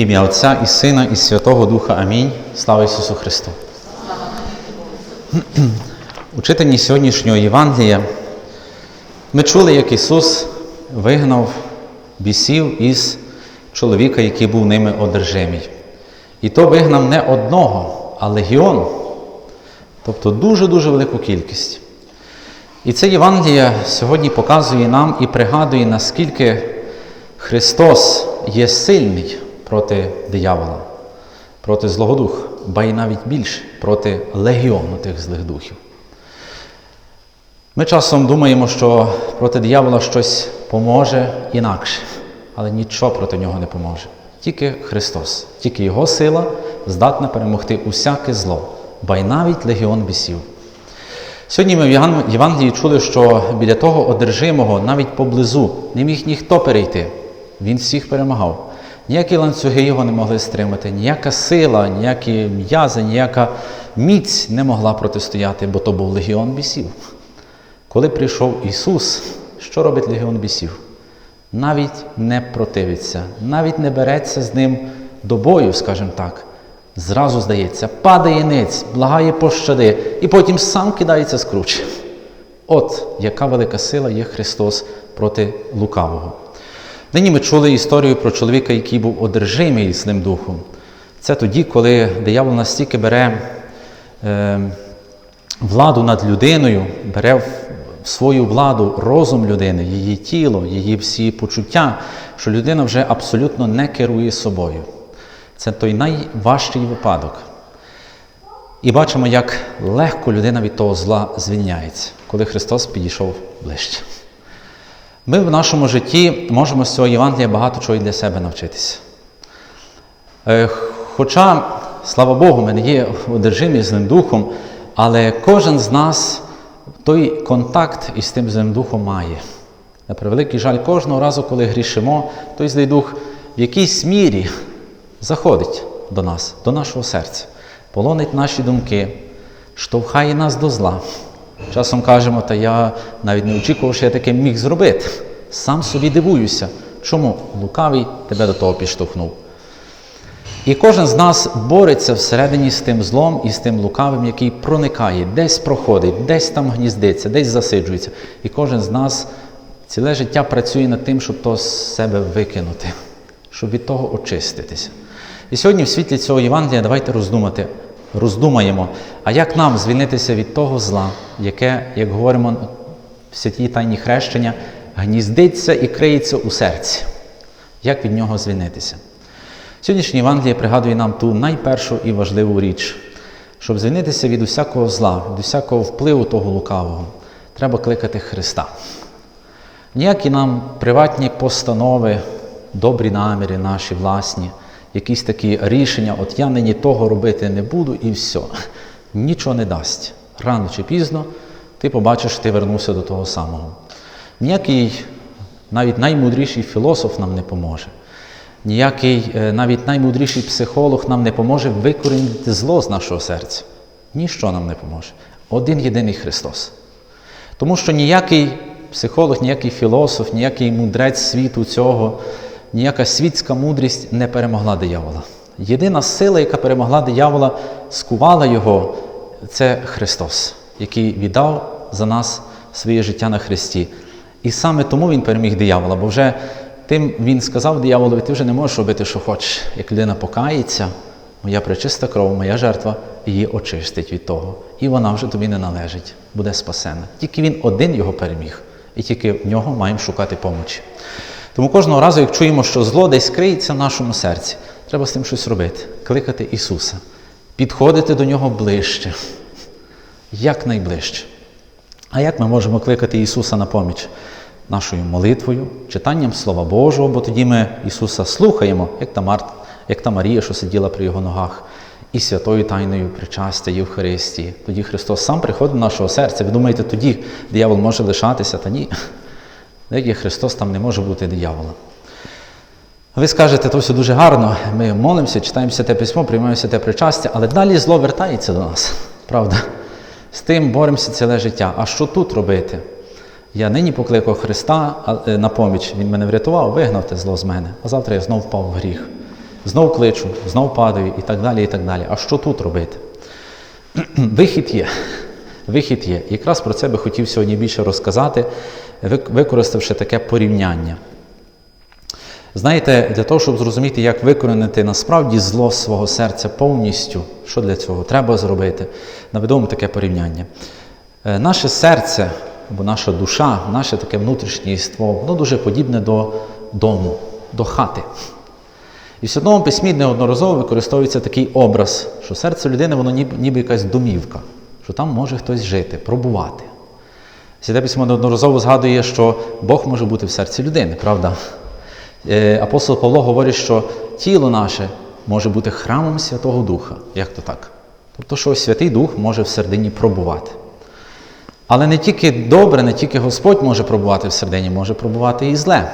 Ім'я Отця і Сина, і Святого Духа. Амінь. Слава Ісусу Христу. У читанні сьогоднішнього Євангелія ми чули, як Ісус вигнав бісів із чоловіка, який був ними одержимий. І то вигнав не одного, а легіон, тобто дуже-дуже велику кількість. І це Євангелія сьогодні показує нам і пригадує, наскільки Христос є сильний проти диявола, проти злого духа, ба й навіть більше проти легіону тих злих духів. Ми часом думаємо, що проти диявола щось поможе інакше, але нічого проти нього не поможе. Тільки Христос, тільки Його сила здатна перемогти усяке зло, ба й навіть легіон бісів. Сьогодні ми в Євангелії чули, що біля того одержимого навіть поблизу не міг ніхто перейти. Він всіх перемагав. Ніякі ланцюги його не могли стримати, ніяка сила, ніякі м'язи, ніяка міць не могла протистояти, бо то був легіон бісів. Коли прийшов Ісус, що робить легіон бісів? Навіть не противиться, навіть не береться з ним до бою, скажімо так. Зразу здається, падає ниць, благає пощади, і потім сам кидається з кручі. От яка велика сила є Христос проти лукавого. Нині ми чули історію про чоловіка, який був одержимий злим духом. Це тоді, коли диявол настільки бере е, владу над людиною, бере в свою владу розум людини, її тіло, її всі почуття, що людина вже абсолютно не керує собою. Це той найважчий випадок. І бачимо, як легко людина від того зла звільняється, коли Христос підійшов ближче. Ми в нашому житті можемо з цього Євангелія багато чого і для себе навчитися. Е, хоча, слава Богу, ми не є одержимі злим духом, але кожен з нас той контакт із тим злим духом має. На превеликий жаль, кожного разу, коли грішимо, той злий дух в якійсь мірі заходить до нас, до нашого серця, полонить наші думки, штовхає нас до зла. Часом кажемо, та я навіть не очікував, що я таке міг зробити. Сам собі дивуюся, чому лукавий тебе до того підштовхнув. І кожен з нас бореться всередині з тим злом і з тим лукавим, який проникає, десь проходить, десь там гніздиться, десь засиджується. І кожен з нас ціле життя працює над тим, щоб то з себе викинути, щоб від того очиститися. І сьогодні, в світлі цього Євангелія, давайте роздумати, роздумаємо, а як нам звільнитися від того зла, яке, як говоримо в святій тайні хрещення, гніздиться і криється у серці. Як від нього звільнитися? Сьогоднішнє Євангеліє пригадує нам ту найпершу і важливу річ, щоб звільнитися від усякого зла, від усякого впливу того лукавого, треба кликати Христа. Ніякі нам приватні постанови, добрі наміри наші власні, якісь такі рішення, от я нині того робити не буду і все. Нічого не дасть. Рано чи пізно ти побачиш, ти вернувся до того самого. Ніякий навіть наймудріший філософ нам не поможе. Ніякий навіть наймудріший психолог нам не поможе викорінити зло з нашого серця. Ніщо нам не поможе. Один єдиний Христос. Тому що ніякий психолог, ніякий філософ, ніякий мудрець світу цього, ніяка світська мудрість не перемогла диявола. Єдина сила, яка перемогла диявола, скувала його, це Христос, який віддав за нас своє життя на Христі. І саме тому Він переміг диявола, бо вже тим він сказав дияволові, ти вже не можеш робити, що хочеш. Як людина покається, моя пречиста кров, моя жертва її очистить від того. І вона вже тобі не належить, буде спасена. Тільки він один його переміг, і тільки в нього маємо шукати помочі. Тому кожного разу, як чуємо, що зло десь криється в нашому серці, треба з тим щось робити, кликати Ісуса, підходити до Нього ближче, якнайближче. А як ми можемо кликати Ісуса на поміч? Нашою молитвою, читанням Слова Божого, бо тоді ми Ісуса слухаємо, як та, Март, як та Марія, що сиділа при Його ногах, і святою тайною причастя Євхаристії. Тоді Христос сам приходить до нашого серця. Ви думаєте, тоді диявол може лишатися? Та ні. Як Христос, там не може бути диявола. Ви скажете, то все дуже гарно, ми молимося, читаємо те письмо, приймаємо те причастя, але далі зло вертається до нас. Правда? З тим боремося ціле життя. А що тут робити? Я нині покликав Христа на поміч, Він мене врятував, вигнав те зло з мене, а завтра я знов впав в гріх. Знов кличу, знов падаю і так далі. і так далі. А що тут робити? Вихід є. Вихід є. Якраз про це би хотів сьогодні більше розказати, використавши таке порівняння. Знаєте, для того, щоб зрозуміти, як викоренити насправді зло свого серця повністю, що для цього треба зробити, наведу вам таке порівняння. Е, наше серце або наша душа, наше таке внутрішнє єство, воно дуже подібне до дому, до хати. І в Святому письмі неодноразово використовується такий образ, що серце людини, воно ніби, ніби якась домівка, що там може хтось жити, пробувати. Святе письмо неодноразово згадує, що Бог може бути в серці людини, правда? Е, апостол Павло говорить, що тіло наше може бути храмом Святого Духа. Як то так? Тобто, що Святий Дух може в середині пробувати. Але не тільки добре, не тільки Господь може пробувати в середині, може пробувати і зле.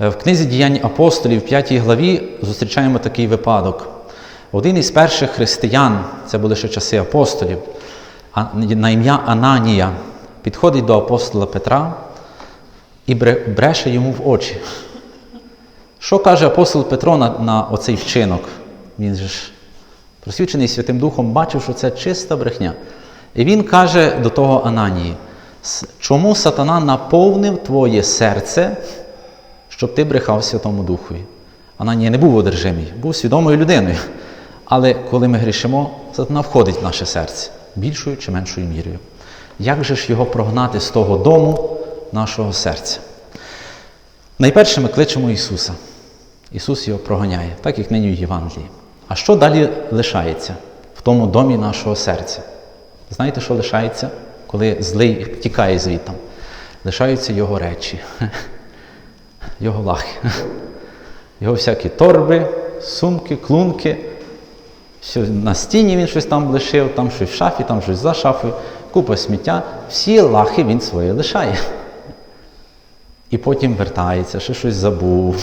Е, в книзі діянь апостолів, в 5 главі, зустрічаємо такий випадок. Один із перших християн, це були ще часи апостолів, на ім'я Ананія, підходить до апостола Петра і бреше йому в очі. Що каже апостол Петро на, на оцей вчинок? Він же ж просвічений Святим Духом бачив, що це чиста брехня. І він каже до того Ананії, чому сатана наповнив твоє серце, щоб ти брехав Святому Духові? Ананія не був одержимий, був свідомою людиною. Але коли ми грішимо, сатана входить в наше серце більшою чи меншою мірою. Як же ж його прогнати з того дому нашого серця? Найперше ми кличемо Ісуса. Ісус його проганяє, так як нині в Євангелії. А що далі лишається в тому домі нашого серця? Знаєте, що лишається, коли злий тікає звідтам? Лишаються його речі, його лахи, його всякі торби, сумки, клунки. Все, на стіні він щось там лишив, там щось в шафі, там щось за шафою, купа сміття. Всі лахи він своє лишає. І потім вертається, що щось забув.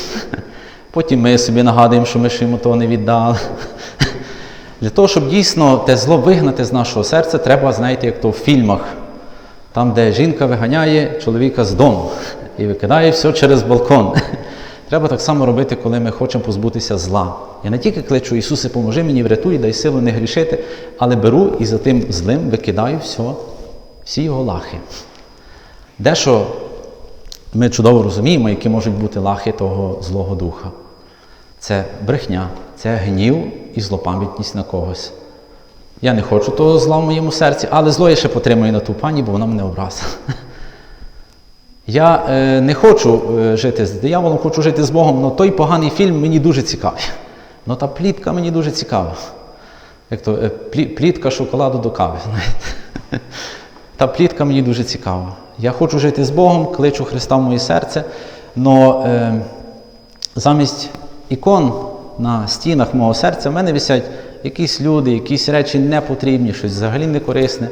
Потім ми собі нагадуємо, що ми ще йому того не віддали. Для того, щоб дійсно те зло вигнати з нашого серця, треба, знаєте, як то в фільмах, там, де жінка виганяє чоловіка з дому і викидає все через балкон. Треба так само робити, коли ми хочемо позбутися зла. Я не тільки кличу Ісусе, поможи мені, врятуй, дай силу не грішити, але беру і за тим злим викидаю все, всі його лахи. Дещо ми чудово розуміємо, які можуть бути лахи того Злого Духа. Це брехня, це гнів і злопам'ятність на когось. Я не хочу того зла в моєму серці, але зло я ще потримую на ту пані, бо вона мене образила. Я е, не хочу е, жити з дияволом, хочу жити з Богом, але той поганий фільм мені дуже цікавий. Ну та плітка мені дуже цікава. Як то е, плітка шоколаду до кави. знаєте. Та плітка мені дуже цікава. Я хочу жити з Богом, кличу Христа в моє серце, але е, замість ікон на стінах мого серця в мене висять якісь люди, якісь речі непотрібні, щось взагалі не корисне.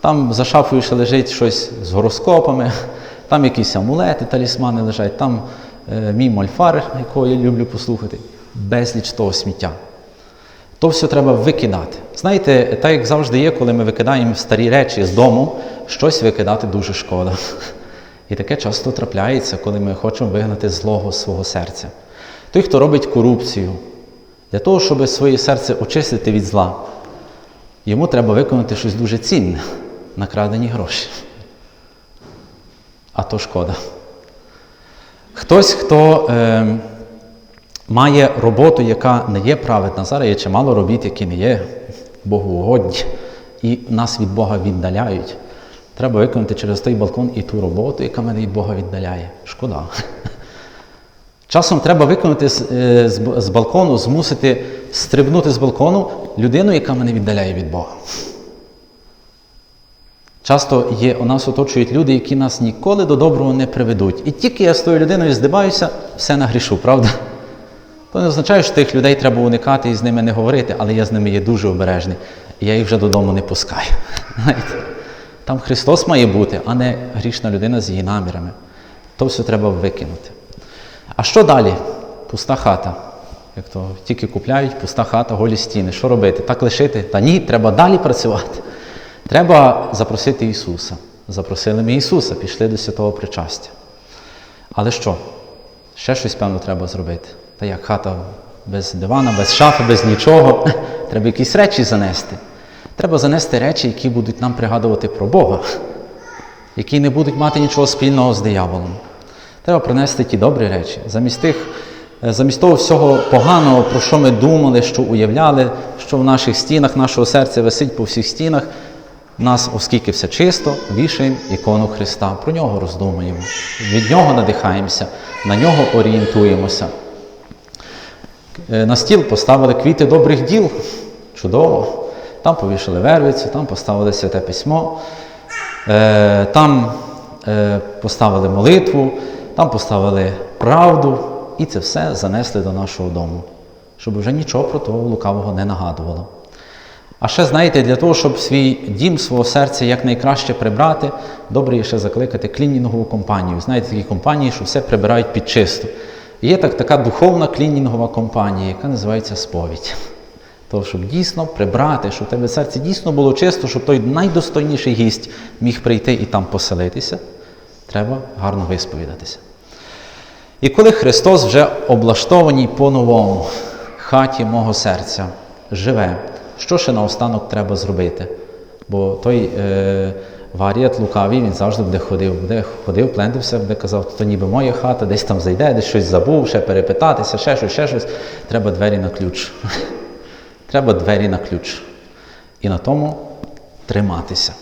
Там за шафою ще лежить щось з гороскопами, там якісь амулети, талісмани лежать, там е, мій мольфар, якого я люблю послухати, безліч того сміття. То все треба викидати. Знаєте, так як завжди є, коли ми викидаємо старі речі з дому, щось викидати дуже шкода. І таке часто трапляється, коли ми хочемо вигнати злого з свого серця. Той, хто робить корупцію, для того, щоб своє серце очистити від зла, йому треба виконати щось дуже цінне, накрадені гроші. А то шкода. Хтось, хто е, має роботу, яка не є праведна, зараз є чимало робіт, які не є богоугодні, і нас від Бога віддаляють. Треба виконати через той балкон і ту роботу, яка мене від Бога віддаляє. Шкода. Часом треба виконати з, е, з, з балкону, змусити стрибнути з балкону людину, яка мене віддаляє від Бога. Часто є, у нас оточують люди, які нас ніколи до доброго не приведуть. І тільки я з тою людиною здибаюся, все нагрішу, правда? То не означає, що тих людей треба уникати і з ними не говорити, але я з ними є дуже обережний. І я їх вже додому не пускаю. Там Христос має бути, а не грішна людина з її намірами. То все треба викинути. А що далі? Пуста хата. Як то тільки купляють, пуста хата, голі стіни. Що робити? Так лишити? Та ні, треба далі працювати. Треба запросити Ісуса. Запросили ми Ісуса, пішли до святого причастя. Але що? Ще щось, певно, треба зробити. Та як хата без дивана, без шафи, без нічого. Треба якісь речі занести. Треба занести речі, які будуть нам пригадувати про Бога, які не будуть мати нічого спільного з дияволом. Треба принести ті добрі речі. Замість тих, е, замість того всього поганого, про що ми думали, що уявляли, що в наших стінах, нашого серця висить по всіх стінах. Нас, оскільки все чисто, вішаємо ікону Христа. Про нього роздумуємо. Від нього надихаємося, на нього орієнтуємося. Е, На стіл поставили квіти добрих діл. Чудово. Там повішали вервицю, там поставили святе письмо, е, там е, поставили молитву, там поставили правду, і це все занесли до нашого дому, щоб вже нічого про того лукавого не нагадувало. А ще, знаєте, для того, щоб свій дім свого серця якнайкраще прибрати, добре є ще закликати клінінгову компанію. Знаєте, такі компанії, що все прибирають під чисто. Є так, така духовна клінінгова компанія, яка називається сповідь. Того, щоб дійсно прибрати, щоб в тебе серце дійсно було чисто, щоб той найдостойніший гість міг прийти і там поселитися, треба гарно висповідатися. І коли Христос вже облаштованій по-новому хаті мого серця живе, що ще наостанок треба зробити? Бо той е, варіат лукавий, він завжди буде ходив, буде ходив, плентився, буде казав, то ніби моя хата, десь там зайде, десь щось забув, ще перепитатися, ще щось, ще щось. Треба двері на ключ. Треба двері на ключ. І на тому триматися.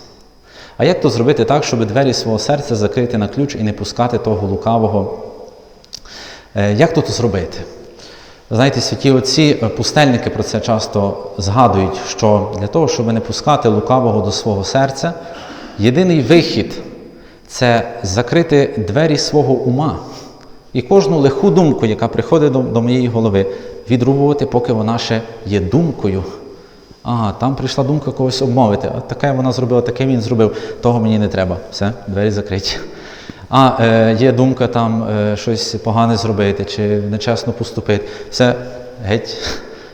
А як то зробити так, щоб двері свого серця закрити на ключ і не пускати того лукавого? Е, Як то зробити? Знаєте, святі отці, е, пустельники про це часто згадують, що для того, щоб не пускати лукавого до свого серця, єдиний вихід це закрити двері свого ума і кожну лиху думку, яка приходить до, до моєї голови, відрубувати, поки вона ще є думкою. Ага, там прийшла думка когось обмовити. А таке вона зробила, таке він зробив, того мені не треба. Все, двері закриті. А е, є думка там е, щось погане зробити чи нечесно поступити. Все, геть,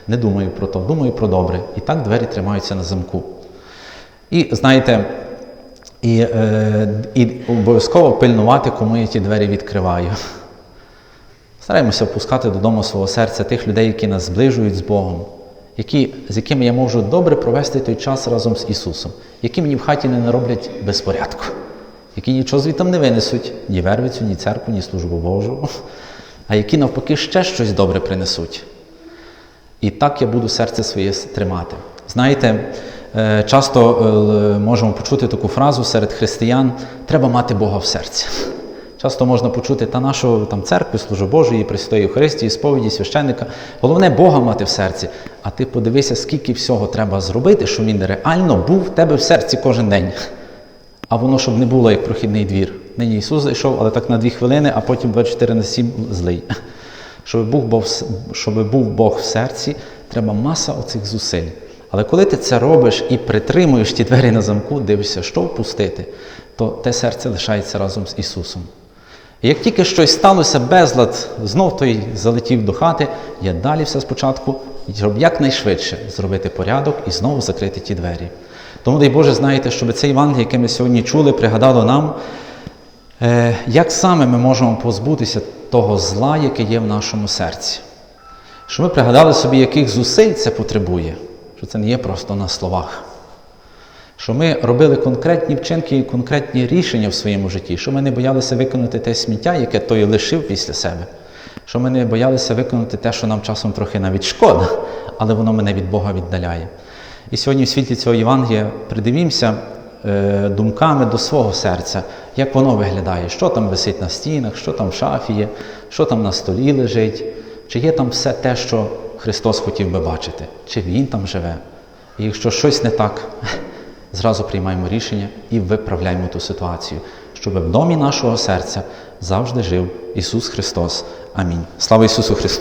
не думаю про то, думаю про добре. І так двері тримаються на замку. І знаєте, і, е, і обов'язково пильнувати, кому я ті двері відкриваю. Стараємося впускати додому свого серця тих людей, які нас зближують з Богом, які, з якими я можу добре провести той час разом з Ісусом, які мені в хаті не нароблять безпорядку, які нічого звідтам не винесуть, ні вервицю, ні церкву, ні службу Божу, а які навпаки ще щось добре принесуть. І так я буду серце своє тримати. Знаєте, е, часто е, можемо почути таку фразу серед християн: треба мати Бога в серці. Часто можна почути та нашу там церкви, служу Божої, Пресвятої Євхаристії, сповіді, священника. Головне Бога мати в серці. А ти подивися, скільки всього треба зробити, щоб він реально був в тебе в серці кожен день. А воно щоб не було як прохідний двір. Нині Ісус зайшов, але так на дві хвилини, а потім 24 на 7 злий. Щоб був Бог, щоб був Бог в серці, треба маса оцих зусиль. Але коли ти це робиш і притримуєш ті двері на замку, дивишся, що впустити, то те серце лишається разом з Ісусом. І як тільки щось сталося, безлад, знов той залетів до хати, я далі все спочатку, щоб якнайшвидше зробити порядок і знову закрити ті двері. Тому, дай Боже, знаєте, щоб це Євангеліє, яке ми сьогодні чули, пригадало нам, е, як саме ми можемо позбутися того зла, яке є в нашому серці. Щоб ми пригадали собі, яких зусиль це потребує, що це не є просто на словах. Що ми робили конкретні вчинки і конкретні рішення в своєму житті, що ми не боялися виконати те сміття, яке той лишив після себе. Що ми не боялися виконати те, що нам часом трохи навіть шкода, але воно мене від Бога віддаляє. І сьогодні в світлі цього Євангелія придивімося е, думками до свого серця, як воно виглядає, що там висить на стінах, що там в шафі є, що там на столі лежить, чи є там все те, що Христос хотів би бачити, чи Він там живе. І якщо щось не так, зразу приймаємо рішення і виправляємо ту ситуацію, щоб в домі нашого серця завжди жив Ісус Христос. Амінь. Слава Ісусу Христу!